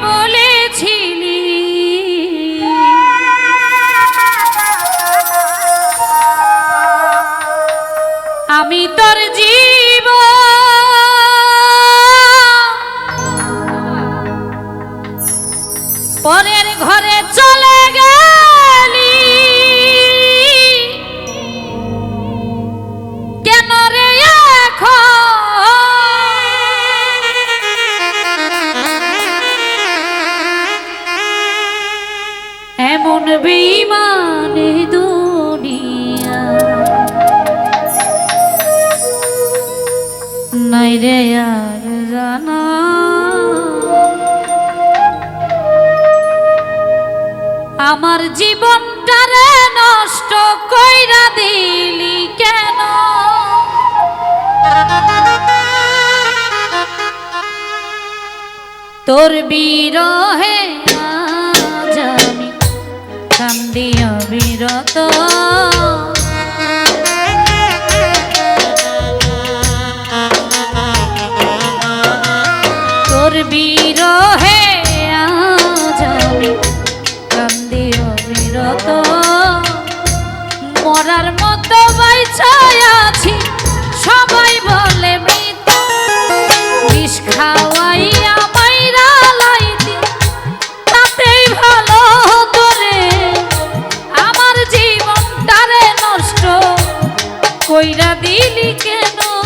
বলেছিলি। আমি তোর জীব। পরের ঘরে চলে গেলি। কেন রে এখন? এমন বেইমানে দুনিয়া। নাই রে আর জানা। আমার জীবনটারে নষ্ট কইরা দিলি কেন? তোর বিরহে কান্দিও বিরত। কইরা দিলি কেন?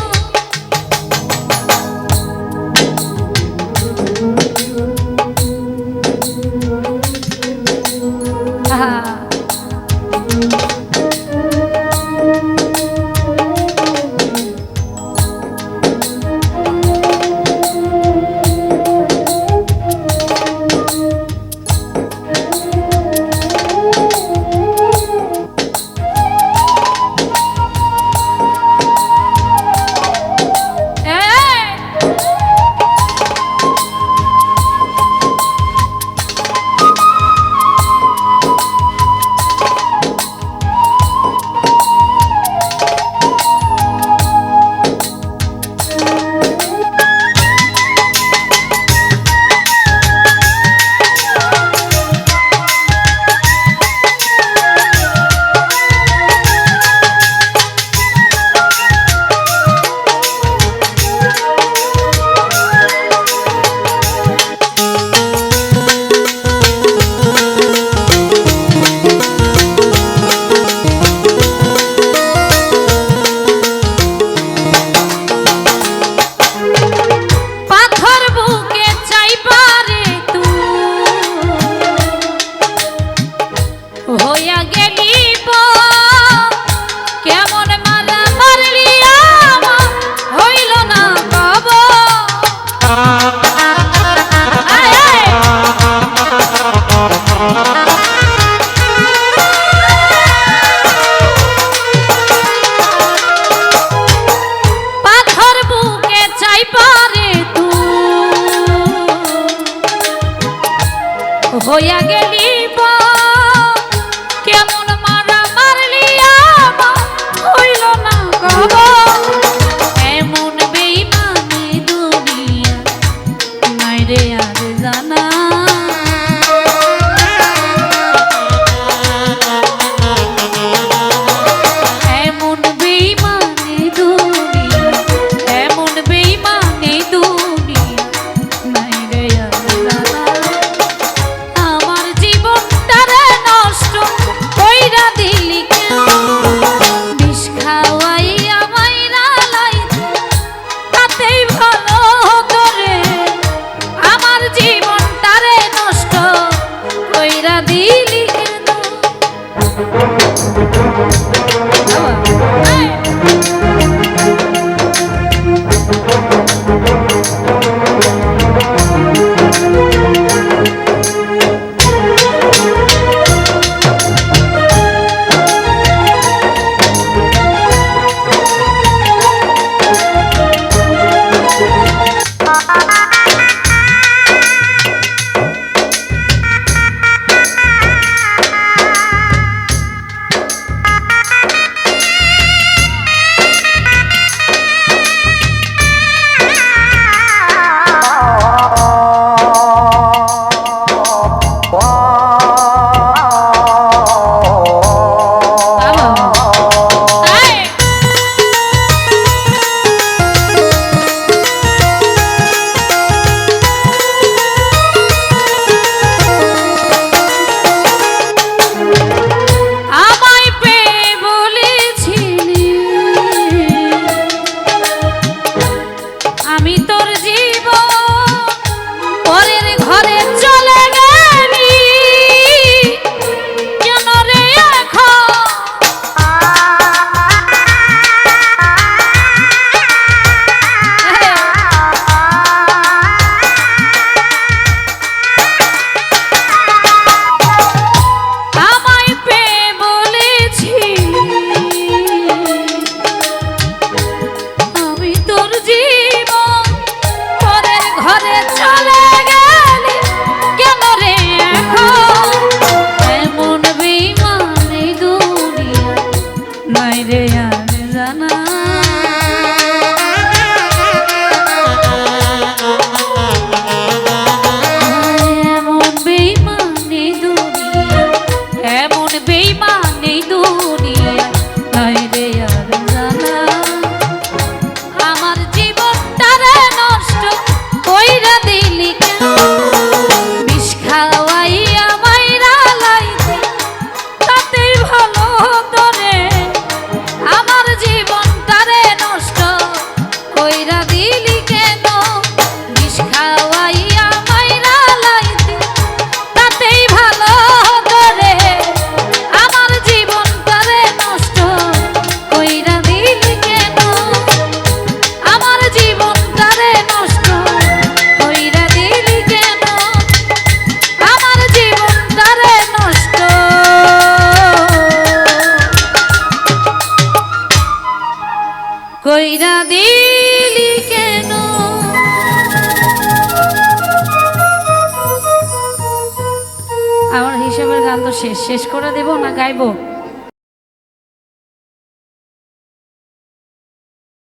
দিলি কেন? আমার হিসাবের গান তো শেষ শেষ করে দেব না গাইবো?